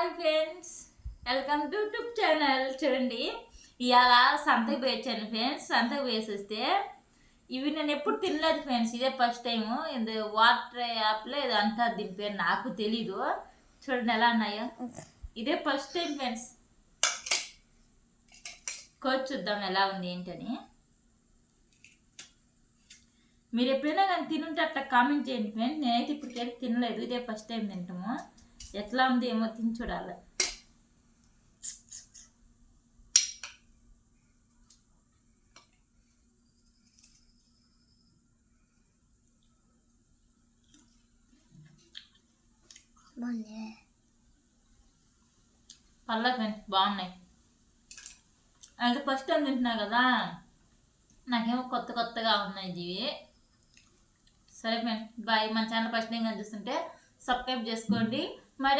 Hi friends welcome to YouTube channel. చూడండి ఇవాళ సంతకి పోయొచ్చాను friends. సంతకు పోయేసేస్తే ఇవి నేను ఎప్పుడు తినలేదు ఫ్రెండ్స్. ఇదే ఫస్ట్ టైము ఇది వాటర్ యాప్లో ఇది అంటారు దీని పేరు నాకు తెలీదు. చూడండి ఎలా ఉన్నాయో. ఇదే ఫస్ట్ టైం ఫ్రెండ్స్. కోచ్ చూద్దాం ఎలా ఉంది ఏంటని. మీరు ఎప్పుడైనా కానీ తినుంటే అట్లా కామెంట్ చేయండి ఫ్రెండ్స్. నేనైతే ఇప్పటికైతే తినలేదు. ఇదే ఫస్ట్ టైం తింటాము. ఎట్లా ఉంది ఏమో తిని చూడాలి. ఫ్రెండ్స్ బాగున్నాయి. అయితే ఫస్ట్ టైం తింటున్నా కదా? నాకేమో కొత్త కొత్తగా ఉన్నాయి ఇవి సరే ఫ్రెండ్స్ బాయ్. మన ఛానల్ ఫస్ట్ టైం కానీ చూస్తుంటే సబ్స్క్రైబ్ చేసుకోండి.